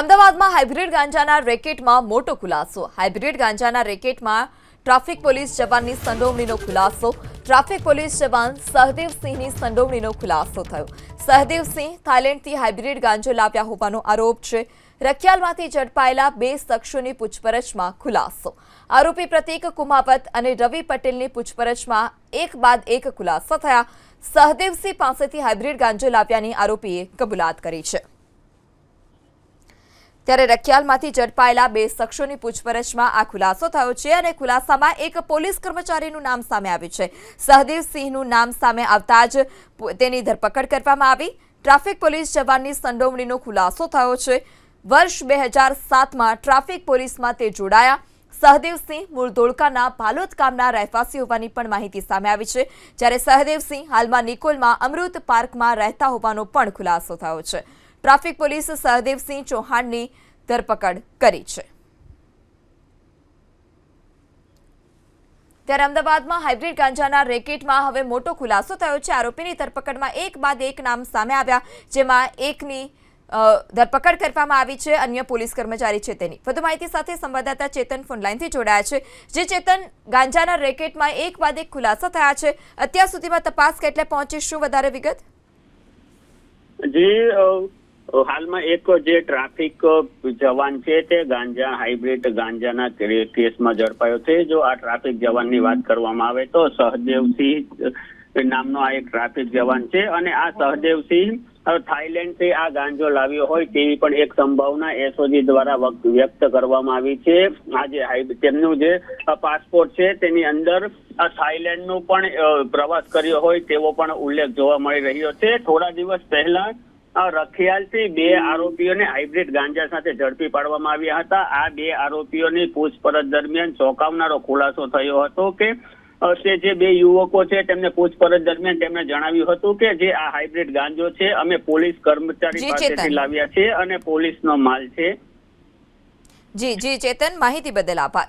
અમદાવાદમાં હાઇબ્રિડ ગાંજાના રેકેટમાં મોટો ખુલાસો. હાઇબ્રિડ ગાંજાના રેકેટમાં ટ્રાફિક પોલીસ જવાનની સંડોવણીનો ખુલાસો. ટ્રાફિક પોલીસ જવાન સહદેવસિંહની સંડોવણીનો ખુલાસો થયો. સહદેવસિંહ થાઇલેન્ડથી હાઇબ્રિડ ગાંજો લાવ્યા હોવાનો આરોપ છે. રખિયાલમાંથી ઝડપાયેલા બે શખ્સોની પૂછપરછમાં ખુલાસો. આરોપી પ્રતીક કુમાવત અને રવિ પટેલની પૂછપરછમાં એક બાદ એક ખુલાસા થયા. સહદેવસિંહ પાસેથી હાઇબ્રિડ ગાંજો લાવ્યાની આરોપીએ કબૂલાત કરી છે. ત્યારે રખિયાલમાંથી ઝડપાયેલા બે શખ્સોની પૂછપરછમાં આ ખુલાસો થયો છે અને ખુલાસામાં એક પોલીસ કર્મચારીનું નામ સામે આવ્યું છે. સહદેવસિંહનું નામ સામે આવતા જ તેની ધરપકડ કરવામાં આવી. ટ્રાફિક પોલીસ જવાનની સંડોવણીનો ખુલાસો થયો છે. વર્ષ બે હજાર સાતમાં ટ્રાફિક પોલીસમાં તે જોડાયા. સહદેવસિંહ મૂળ ધોળકાના ભાલોદ ગામના રહેવાસી હોવાની પણ માહિતી સામે આવી છે. જ્યારે સહદેવસિંહ હાલમાં નિકોલમાં અમૃત પાર્કમાં રહેતા હોવાનો પણ ખુલાસો થયો છે. ટ્રાફિક પોલીસ સહદેવસિંહ ચૌહાણની ધરપકડ કરી છે. ત્યારે અમદાવાદમાં હાઇબ્રિડ ગાંજાના રેકેટમાં હવે મોટો ખુલાસો થયો છે. આરોપીની ધરપકડમાં એક બાદ એક નામ સામે આવ્યા, જેમાં એકની ધરપકડ કરવામાં આવી છે. અન્ય પોલીસ કર્મચારી છે તેની. વધુ માહિતી સાથે સંવાદદાતા ચેતન ફોનલાઇનથી જોડાયા છે. જે ચેતન, ગાંજાના રેકેટમાં એક બાદ એક ખુલાસા થયા છે. અત્યાર સુધીમાં તપાસ કેટલે પહોંચી, શું વધારે વિગત? જે હાલમાં એક જે ટ્રાફિક જવાન છે તે ગાંજા, હાઇબ્રિડ ગાંજાના કેસમાં ઝડપાયો છે. જો આ ટ્રાફિક જવાનની વાત કરવામાં આવે તો સહદેવસિંહ નામનો આ એક ટ્રાફિક જવાન છે અને આ સહદેવસિંહ થાઈલેન્ડથી આ ગાંજો લાવ્યો હોય તેવી પણ એક સંભાવના એસઓજી દ્વારા વ્યક્ત કરવામાં આવી છે. આ જે તેમનું જે પાસપોર્ટ છે તેની અંદર થાઈલેન્ડનું પણ પ્રવાસ કર્યો હોય તેવો પણ ઉલ્લેખ જોવા મળી રહ્યો છે. થોડા દિવસ પહેલા રખિયાલથી બે આરોપીઓને હાઇબ્રિડ ગાંજા સાથે ઝડપી પાડવામાં આવ્યા હતા. આ બે આરોપીઓની પૂછપરછ દરમિયાન ચોંકાવનારો ખુલાસો થયો હતો કે તે જે બે યુવકો છે તેમને પૂછપરછ દરમિયાન તેમણે જણાવ્યું હતું કે જે આ હાઇબ્રિડ ગાંજો છે અમે પોલીસ કર્મચારી પાસેથી લાવ્યા છે અને પોલીસનો માલ છે. જી જી ચેતન માહિતી બદલ આભાર.